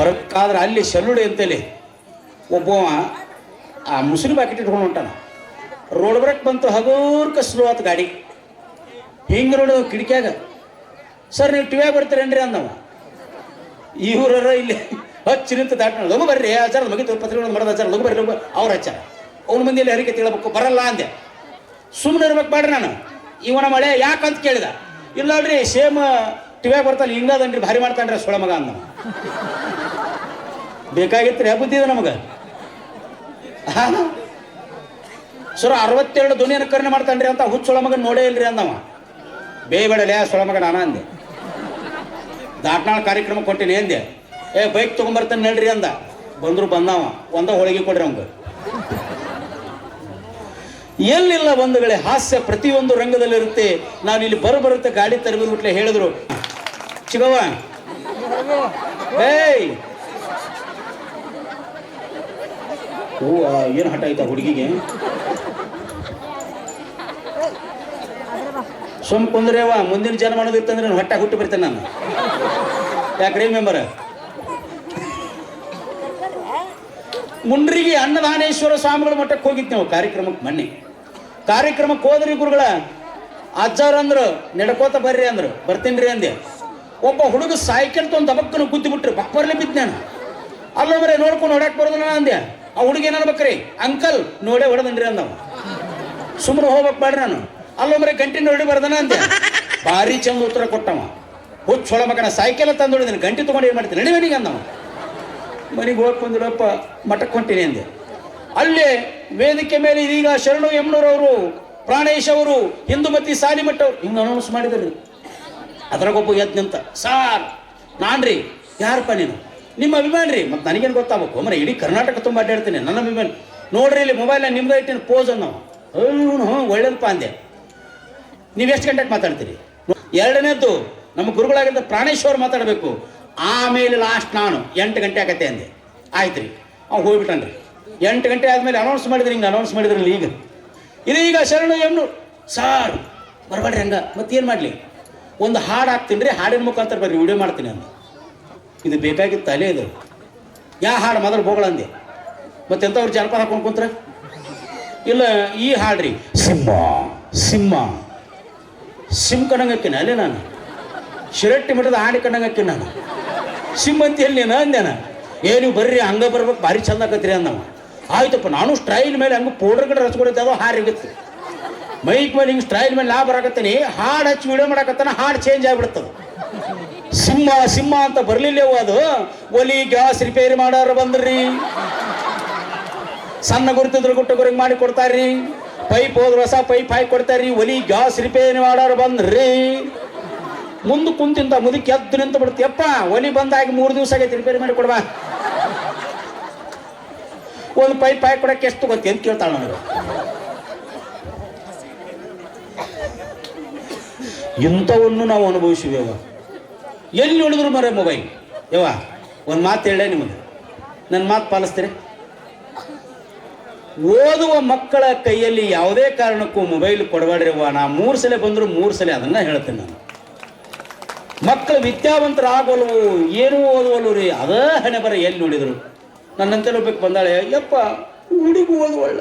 ಬರಬೇಕಾದ್ರೆ ಅಲ್ಲಿ ಶೆಲ್ಲುಡಿ ಅಂತೇಳಿ ಒಬ್ಬ ಆ ಮುಸುರಿ ಬಾಕೆಟ್ ಇಟ್ಕೊಂಡು ಹೊಂಟಾನ. ರೋಡ್ ಬ್ರೇಕ್ ಬಂತು, ಹಗೂರ್ಕ ಸ್ಲೋ ಆತು ಗಾಡಿ. ಹಿಂಗೆ ನೋಡು ಕಿಟಕಿಯಾಗ. ಸರ್, ನೀವು ಟಿವ್ಯಾಗ ಬರ್ತೀರೇನ್ರಿ ಅಂದವ. ಇವ್ರರ ಇಲ್ಲಿ ಹಚ್ಚಿ ನಿಂತು ದಾಟ ಲಗು ಬರ್ರಿ ಆಚಾರ ಮುಗಿತು, ಪತ್ರಿಕೆ ಮಾಡೋದು ಆಚಾರ, ಲಗು ಬರ್ರಿ ಅವ್ರ ಹಚ್ಚಾರ ಅವ್ನ ಮಂದಿಯಲ್ಲಿ ಹರಿಕೆ ತಿಳಬೇಕು ಬರಲ್ಲ ಅಂದೆ. ಸುಮ್ಮನೆ ಇರ್ಬೇಕು ಬೇಡ್ರಿ ನಾನು. ಇವನ ಮಳೆ ಯಾಕಂತ ಕೇಳಿದ. ಇಲ್ಲ ನೋಡ್ರಿ, ಸೇಮ್ ಟಿವ್ಯಾಗ ಬರ್ತಾನೆ ಹಿಂಗದನ್ರಿ ಭಾರಿ ಮಾಡ್ತಾನ್ರಿ ಸೊಳ ಮಗ ಅಂದ ಬೇಕಾಗಿತ್ತು ಬುದ್ಧಿ ಇದೆ ನಮಗೆ. ಸರ್ ಅರವತ್ತೆರಡು ಧ್ವನಿಯನ್ನು ಕರ್ಣೆ ಮಾಡ್ತಾನ್ರಿ ಅಂತ ಹುಚ್ಚೊಳ ಮಗನ ನೋಡೇ ಇಲ್ರಿ ಅಂದವ. ಬೇಯಬೇಡಲೇ ಸೊಳ ಮಗ ನಾನು ಅಂದೆ. ದಾಟ್ನಾಳ ಕಾರ್ಯಕ್ರಮ ಕೊಟ್ಟಿನಿ ಅಂದೆ. ಏ, ಬೈಕ್ ತೊಗೊಂಬರ್ತಾನೆ ನಡ್ರಿ ಅಂದ. ಬಂದ್ರು ಬಂದವ, ಒಂದ ಹೋಳಿಗೆ ಕೊಡ್ರಿ ಅವಂಗ. ಎಲ್ಲಿಲ್ಲ ಬಂಧುಗಳೇ, ಹಾಸ್ಯ ಪ್ರತಿಯೊಂದು ರಂಗದಲ್ಲಿರುತ್ತೆ. ನಾನು ಇಲ್ಲಿ ಬರು ಬರುತ್ತೆ ಗಾಡಿ ತರಬಿಟ್ಲೆ ಹೇಳಿದ್ರು. ಚಿಗವ್ವ. ಏಯ್ ಓ ಏನು ಹಠ ಆಯ್ತಾ ಹುಡುಗಿಗೆ? ಸುಮ್ ಕುಂದ್ರೇವ ಮುಂದಿನ ಜನ್ಮ ಅನ್ನೋದಿತ್ತಂದ್ರೆ ನಾನು ಹೊಟ್ಟೆ ಹುಟ್ಟು ಬರ್ತೇನೆ ನಾನು. ಯಾಕ್ರಿ ಮೆಂಬರ್? ಮುಂಡ್ರಿಗೆ ಅನ್ನದಾನೇಶ್ವರ ಸ್ವಾಮಿಗಳ ಮಠಕ್ಕೆ ಹೋಗಿತ್ತು ನಾವು ಕಾರ್ಯಕ್ರಮಕ್ಕೆ ಮೊನ್ನೆ. ಕಾರ್ಯಕ್ರಮಕ್ಕೆ ಹೋದ್ರಿ ಗುರುಗಳ, ಅಜ್ಜಾರ ಅಂದ್ರು, ನಡ್ಕೋತ ಬರ್ರಿ ಅಂದ್ರು ರೀ ಅಂದೆ. ಒಬ್ಬ ಹುಡುಗ ಸೈಕಲ್ ತೊಂದು ದಬಕ್ಕನ ಗುದ್ದಿ ಬಿಟ್ರು ಬಪ್ಪರ್ಲಿ ಬಿದ್ದು ನಾನು. ಅಲ್ಲೊಬ್ಬರೇ ನೋಡ್ಕೊಂಡು ಹೊಡ್ಯಾಕ್ ಬರೋದಿಲ್ಲ ಅಂದೆ. ಆ ಹುಡುಗ ಏನಾಗ್ಬೇಕ್ರಿ ಅಂಕಲ್, ನೋಡೇ ಹೊಡೆದನ್ರಿ ಅಂದವ ಸುಮ್ಮನೆ ಹೋಗ್ಬೇಕು ಬೇಡ್ರಿ ನಾನು. ಅಲ್ಲೊಬ್ಬರೇ ಗಂಟಿನ ನೋಡಿ ಬರ್ದನ ಅಂದೆ. ಭಾರಿ ಚಂದ ಉತ್ತರ ಕೊಟ್ಟವ. ಹುಚ್ಚ ಹೊಳ ಮಗನ. ಸೈಕಲ್ ತಂದು ಹೊಡಿದೀನಿ. ಗಂಟಿ ತೊಗೊಂಡು ಏನು ಮಾಡ್ತೀನಿ? ನಡಿ ಮನೆಗೆ ಅಂದವ. ಮನೆಗೆ ಹೋಗಿ ಬಂದಿರಪ್ಪ ಮಠಕ್ಕೆ ಹೊಂಟೀನಿ ಅಂದೆ. ಅಲ್ಲೇ ವೇದಿಕೆ ಮೇಲೆ ಇದೀಗ ಶರಣು ಯಮನೂರವರು ಪ್ರಾಣೇಶ್ ಅವರು ಹಿಂದುಮತಿ ಸಾಲಿಮಠ ಅವರು. ಹಿಂಗೆ ಅನೌನ್ಸ್ ಮಾಡಿದ್ರಿ. ಅದ್ರಾಗೊಬ್ಬ ಎದ್ದು ನಿಂತ ಸಾರ್, ನಾನ್ರಿ, ಯಾರಪ್ಪ ನೀನು? ನಿಮ್ಮ ಅಭಿಮಾನಿ ರೀ ಮತ್ತು ನನಗೇನು ಗೊತ್ತಾಗಬೇಕು? ಮರ ಇಡೀ ಕರ್ನಾಟಕ ತುಂಬ ಅಡ್ಡಾಡ್ತೀನಿ, ನನ್ನ ಅಭಿಮಾನಿ. ನೋಡ್ರಿ ಇಲ್ಲಿ ಮೊಬೈಲ್ ನಿಮ್ದು ಇಟ್ಟಿನ ಪೋಸ್ ಅನ್ನೋ. ಹ್ಞೂ ಹ್ಞೂ ಒಳ್ಳೇದಪ್ಪ ಅಂದೆ. ನೀವು ಎಷ್ಟು ಗಂಟೆಗೆ ಮಾತಾಡ್ತೀರಿ? ಎರಡನೇದ್ದು, ನಮ್ಮ ಗುರುಗಳಾಗಿದ್ದ ಪ್ರಾಣೇಶ್ವರ್ ಮಾತಾಡಬೇಕು. ಆಮೇಲೆ ಲಾಸ್ಟ್ ನಾನು, ಎಂಟು ಗಂಟೆ ಆಗತ್ತೆ ಅಂದೆ. ಆಯ್ತು ರೀ ಅವ್ನು ಹೋಗ್ಬಿಟ್ಟನ್ರಿ. ಎಂಟು ಗಂಟೆ ಆದಮೇಲೆ ಅನೌನ್ಸ್ ಮಾಡಿದ್ರಿ, ಹಿಂಗೆ ಅನೌನ್ಸ್ ಮಾಡಿದ್ರಲ್ಲ ಈಗ. ಇದೀಗ ಶರಣು ಎಮ್ನು ಸಾರ್, ಬರಬೇಡ್ರಿ ಹಂಗ, ಮತ್ತೇನು ಮಾಡಲಿ? ಒಂದು ಹಾಡು ಹಾಕ್ತೀನಿ ರೀ, ಹಾಡಿನ ಮುಖಾಂತರ ಬರ್ರಿ ವಿಡಿಯೋ ಮಾಡ್ತೀನಿ ಅಂದೆ. ಇದು ಬೇಕಾಗಿತ್ತು ತಲೆ ಇದು. ಯಾ ಹಾಡು ಮೊದಲು ಮತ್ತೆ ಮತ್ತೆಂಥವ್ರು ಜನಪದ ಹಾಕೊಂಡು ಕುಂತ್ರ? ಇಲ್ಲ, ಈ ಹಾಡ್ರಿ. ಸಿಂಹ ಸಿಂಹ. ಸಿಂಹ ಕಣಂಗಕ್ಕಿನ ಅಲ್ಲೇ ನಾನು. ಶಿರಟ್ಟಿ ಮಠದ ಹಾಡಿ ಕಣಂಗಕ್ಕಿನ ನಾನು. ಸಿಂಹಂತಿ ಎಲ್ಲಿ ನೀನು. ಅಂದೆ ಏ, ನೀವು ಬರ್ರಿ, ಹಂಗೆ ಬರ್ಬೇಕು, ಭಾರಿ ಚಂದ ಆಕತ್ರಿ ಅಂದವ ಆಯ್ತಪ್ಪ, ನಾನು ಸ್ಟ್ರೈಲ್ ಮೇಲೆ ಹಂಗೆ ಪೌಡರ್ ಕಡೆ ರಚ್ಕೊಡೈತೆ ಅದು ಹಾರಿಗುತ್ತೆ ಮೈಕ್ ಮೇಲೆ ಹಿಂಗೆ ಸ್ಟ್ರೈಲ್ ಮೇಲೆ ಲಾಭ ಬರಾಕತ್ತೀನಿ, ಹಾಡು ಹಚ್ಚಿ ವಿಡಿಯೋ ಮಾಡಾಕತ್ತಾನ, ಹಾಡು ಚೇಂಜ್ ಆಗಿಬಿಡ್ತದೆ. ಸಿಂಹ ಸಿಂಹ ಅಂತ ಬರ್ಲಿಲ್ಲವ ಅದು? ಒಲಿ, ಗ್ಯಾಸ್ ರಿಪೇರಿ ಮಾಡೋರು ಬಂದ್ರಿ. ಸಣ್ಣ ಗುರುತಿದ್ರು ಗುಟ್ಟ ಗುರಿಗೆ ಮಾಡಿ ಕೊಡ್ತಾರ್ರಿ. ಪೈಪ್ ಹೋದ್ರೆ ಹೊಸ ಪೈಪ್ ಹಾಕಿ ಕೊಡ್ತಾರ್ರಿ. ಒಲಿ, ಗ್ಯಾಸ್ ರಿಪೇರಿ ಮಾಡೋರು ಬಂದ್ರಿ. ಮುಂದೆ ಕುಂತಿಂತ ಮುದುಕಿ ಎದ್ದು ನಿಂತು ಬಿಡ್ತೀಯಪ್ಪ ಒಲಿ ಬಂದಾಗಿ ಮೂರು ದಿವಸ ಆಗೈತಿ ರಿಪೇರಿ ಮಾಡಿ ಕೊಡುವ. ಒಂದು ಪೈಪ್ ಹಾಕಿ ಕೊಡಕ್ಕೆ ಎಷ್ಟು ಗೊತ್ತಿ? ಅಂತ ಕೇಳ್ತಾಳ ನನಗೆ ಇಂಥವನ್ನು ನಾವು ಅನುಭವಿಸಿವೆವ ಎಲ್ಲಿ ಉಳಿದ್ರು ಮರೆ ಮೊಬೈಲ್ ಯವ್ವ, ಒಂದು ಮಾತು ಹೇಳೇ ನಿಮಗೆ. ನನ್ನ ಮಾತು ಪಾಲಿಸ್ತೀರಿ? ಓದುವ ಮಕ್ಕಳ ಕೈಯಲ್ಲಿ ಯಾವುದೇ ಕಾರಣಕ್ಕೂ ಮೊಬೈಲ್ ಕೊಡಬೇಡ್ರಿವ್ವ. ನಾ ಮೂರು ಸಲ ಬಂದರೂ ಮೂರು ಸಲ ಅದನ್ನ ಹೇಳ್ತೇನೆ ನಾನು. ಮಕ್ಕಳು ವಿದ್ಯಾವಂತರಾಗಲ್ವು ಏನು ಓದುವಲ್ಲು ರೀ, ಅದ ಹಣೆ ಬರ ಎಲ್ಲಿ ನೋಡಿದ್ರು? ನನ್ನಂತೆ ಬಂದಾಳೆ, ಯಪ್ಪ ಹುಡುಗ ಓದುವಳ್ಳ.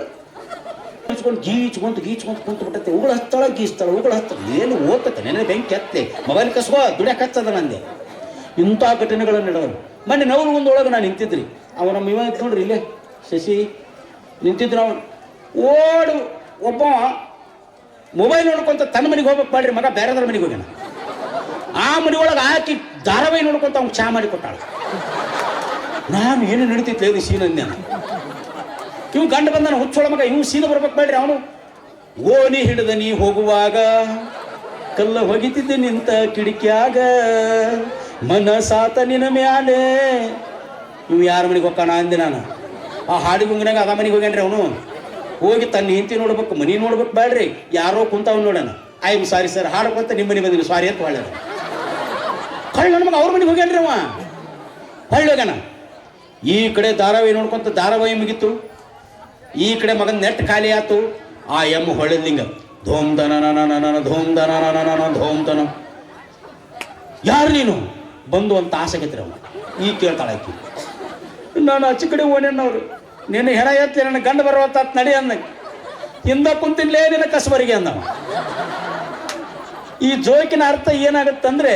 ಹಚ್ಕೊಂಡು ಗೀಚ್ಕೊಂತ ಗೀಚ್ಕೊಂತ ಕುಂತು ಬಿಟ್ಟತ್ತೆ ಉಗುಳು ಹತ್ತಾಳ ಗೀಸ್ತಾಳ ಉಗುಳು ಹತ್ತ. ಏನು ಓದ್ತತೆ ನೆನೆ ಬೆಂಕಿ ಹತ್ತೆ ಮೊಬೈಲ್ ಕಸ್ಕೋ ದುಡ್ಯಾಕ ಹಚ್ಚದ ನಂದೆ. ಇಂಥ ಘಟನೆಗಳನ್ನು ನಡೆದವು. ಮೊನ್ನೆ ನವ್ರು ಒಂದು ಒಳಗೆ ನಾನು ನಿಂತಿದ್ರಿ. ಅವ ನಮ್ಮ ಇವ ಇತ್ತು ಇಲ್ಲೇ. ಶಶಿ, ನಿಂತಿದ್ರು ಅವನು. ಓಡು, ಒಬ್ಬ ಮೊಬೈಲ್ ನೋಡ್ಕೊಂತ ತನ್ನ ಮನೆಗೆ ಹೋಗ್ಬೇಕು ಮಾಡ್ರಿ, ಮಗ ಬೇರೆದ್ರ ಮನೆಗೆ ಹೋಗ್ಯಾನ. ಆ ಮನೆ ಒಳಗೆ ಹಾಕಿ ಧಾರಾವಾಹಿ ನೋಡ್ಕೊಂತ ಅವ್ನು ಚಾ ಮಾಡಿ ಕೊಟ್ಟಾಳ. ನಾನು ಏನು ನಡೀತಿತ್ತು ಇದು ಸೀನ್ ಅಂದೆ ನಾನು ಇವ್ ಗಂಡ ಬಂದನ ಹುಚ್ಚೊಳ ಮಗ ಇವ್ ಸೀದ ಬರ್ಬೇಕು ಬೇಡ್ರಿ ಅವನು. ಓನಿ ಹಿಡಿದ ನೀ ಹೋಗುವಾಗ, ಕಲ್ಲ ಹೊಗಿತಿದ್ದೆ ನಿಂತ ಕಿಡಿಕ್ಯಾಗ, ಮನಸಾತ ನಿನ ಮ್ಯಾಲೆ. ಇವ್ ಯಾರ ಮನೆಗೆ ಹೋಗ್ತಾನ ಅಂದೆ ನಾನು. ಆ ಹಾಡಿ ಗುಂಗನಾಗ ಅದ ಮನೆಗೆ ಹೋಗ್ಯಾನ್ರಿ ಅವನು. ಹೋಗಿ ತನ್ನ ಹೆಂಡತಿ ನೋಡ್ಬೇಕು, ಮನಿ ನೋಡ್ಬೇಕು ಬೇಡ್ರಿ. ಯಾರೋ ಕುಂತಾವ್ ನೋಡೋಣ ಐ ಎಂ ಸಾರಿ ಸರ್ ಹಾಡ್ಕೊಂತ ನಿಮ್ಮ ಮನೆಗೆ ಬಂದಿನಿ, ಸಾರಿ ಅಂತ ಹೊಳ್ಳ ಕಳ್ಳ ಮಗ ಅವ್ರ ಮನೆಗೆ ಹೋಗ್ಯಾನ್ರಿ ಅವ. ಹೊಳ್ಳೋಗ್ಯಾನ ಈ ಕಡೆ ಧಾರಾವಾಹಿ ನೋಡ್ಕೊಂತ ಧಾರಾವಾಹಿ ಮುಗೀತು. ಈ ಕಡೆ ಮಗನ ನೆಟ್ ಖಾಲಿ ಆತು ಆ ಎಂ ಹೊಳೆದಿಂಗ ಧೋಮ್ ದನ ಧೋಮ್ ದನ ಧೋಮ್ ದನ ಯಾರು ನೀನು? ಬಂದು ಅಂತ ಆಸೆಗತ್ರಿ ಅವ ಈ ಕೇಳ್ತಾಳೆ ಆಕಿ. ನಾನು ಆಚೆ ಕಡೆ ಓಣೆನವ್ರು ನಿನ್ನ ಹೆಣ ಎತ್ತಿ ನನ್ನ ಗಂಡ ಬರುವತ್ತ ನಡಿ ಅಂದ. ಹಿಂದ ಕುಂತಿನ್ಲೇ ನಿನ್ನ ಕಸಬರಿಗೆ ಅಂದವ. ಈ ಜೋಕಿನ ಅರ್ಥ ಏನಾಗತ್ತಂದ್ರೆ